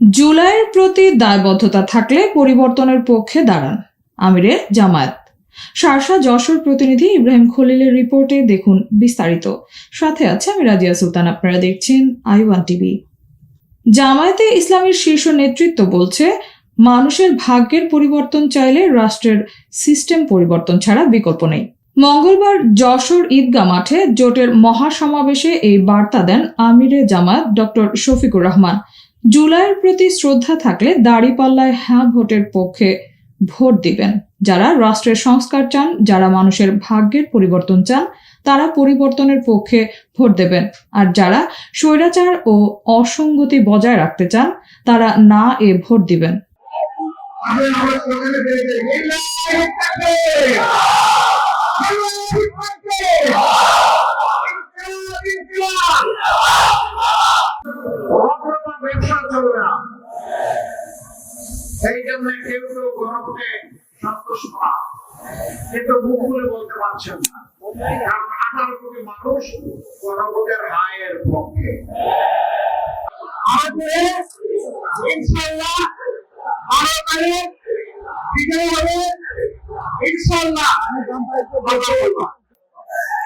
জুলাইয়ের প্রতি দায়বদ্ধতা থাকলে পরিবর্তনের পক্ষে দাঁড়ান। আমিরে জামায়াত। শারশা যশোর প্রতিনিধি ইব্রাহিম খলিলের রিপোর্টে দেখুন বিস্তারিত। সাথে আছে আমি রাজিয়া সুলতান, আপনারা দেখছেন আইওয়ান টিভি। জামায়াতে ইসলামের শীর্ষ নেতৃত্ব বলছে, মানুষের ভাগ্যের পরিবর্তন চাইলে রাষ্ট্রের সিস্টেম পরিবর্তন ছাড়া বিকল্প নেই। মঙ্গলবার যশোর ঈদগা মাঠে জোটের মহাসমাবেশে এই বার্তা দেন আমিরে জামায়াত ডক্টর শফিকুর রহমান। জুলাইয়ের প্রতি শ্রদ্ধা থাকলে দাড়িপাল্লায় হ্যাঁ ভোটের পক্ষে ভোট দিবেন। যারা রাষ্ট্রের সংস্কার চান, যারা মানুষের ভাগ্যের পরিবর্তন চান, তারা পরিবর্তনের পক্ষে ভোট দেবেন। আর যারা স্বৈরাচার ও অসঙ্গতি বজায় রাখতে চান, তারা না এ ভোট দিবেন। আমি সেই জন্য কেউ কেউ গণভোটে সন্তোষ পা কিন্তু মুখ খুলে বলতে পারছেন না।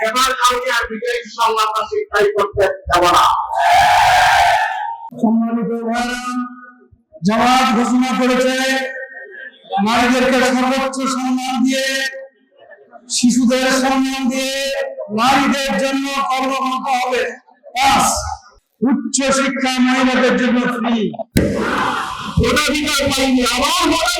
এবার বিজয় ইনশাল্লাহ আমরা শিক্ষাই করতে না। সম্মানিত জামাত ঘোষণা করেছে, নারীদেরকে সর্বোচ্চ সম্মান দিয়ে, শিশুদের সম্মান দিয়ে নারীদের জন্য কর্মক্ষমতা হবে। পাঁচ উচ্চ শিক্ষা মহিলাদের জন্য ফ্রি পাইনি। করে।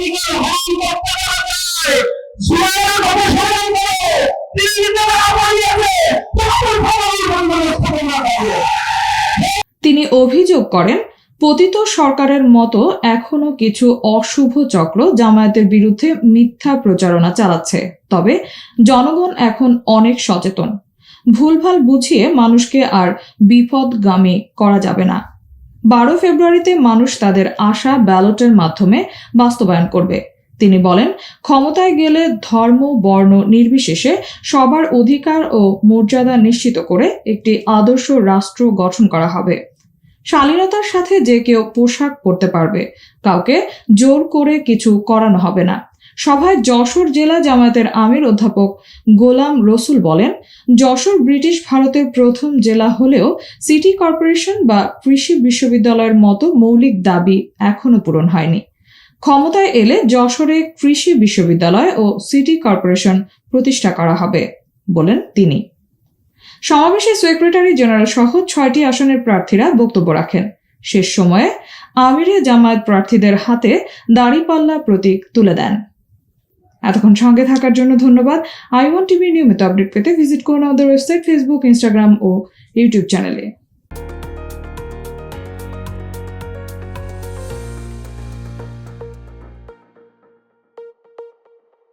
তিনি তিনি অভিযোগ করেন পতিত সরকারের মতো এখনও কিছু অশুভ চক্র জামায়াতের বিরুদ্ধে মিথ্যা প্রচারণা চালাচ্ছে। তবে জনগণ এখন অনেক সচেতন। ভুলভাল বুঝিয়ে মানুষকে আর বিপদগামী করা যাবে না। বারো ফেব্রুয়ারিতে মানুষ তাদের আশা ব্যালটের মাধ্যমে বাস্তবায়ন করবে। তিনি বলেন, ক্ষমতায় গেলে ধর্ম, বর্ণ নির্বিশেষে সবার অধিকার ও মর্যাদা নিশ্চিত করে একটি আদর্শ রাষ্ট্র গঠন করা হবে। শালীনতার সাথে যে কেউ পোশাক পরতে পারবে, কাউকে জোর করে কিছু করানো হবে না। সভায় যশোর জেলা জামায়াতের আমির অধ্যাপক গোলাম রসুল বলেন, যশোর ব্রিটিশ ভারতের প্রথম জেলা হলেও সিটি কর্পোরেশন বা কৃষি বিশ্ববিদ্যালয়ের মতো মৌলিক দাবি এখনও পূরণ হয়নি। ক্ষমতায় এলে যশোরে কৃষি বিশ্ববিদ্যালয় ও সিটি কর্পোরেশন প্রতিষ্ঠা করা হবে বলেন তিনি। সমাবেশে সেক্রেটারি জেনারেল সহ ছয়টি আসনের প্রার্থীরা বক্তব্য রাখেন। শেষ সময়ে আমিরে জামায়াত প্রার্থীদের হাতে দাড়িপাল্লা প্রতীক তুলে দেন। এতক্ষণ সঙ্গে থাকার জন্য ধন্যবাদ। আইওয়ান টিভির নিয়মিত আপডেট পেতে ভিজিট করুন আমাদের ওয়েবসাইট, ফেসবুক, ইনস্টাগ্রাম ও ইউটিউব চ্যানেলে।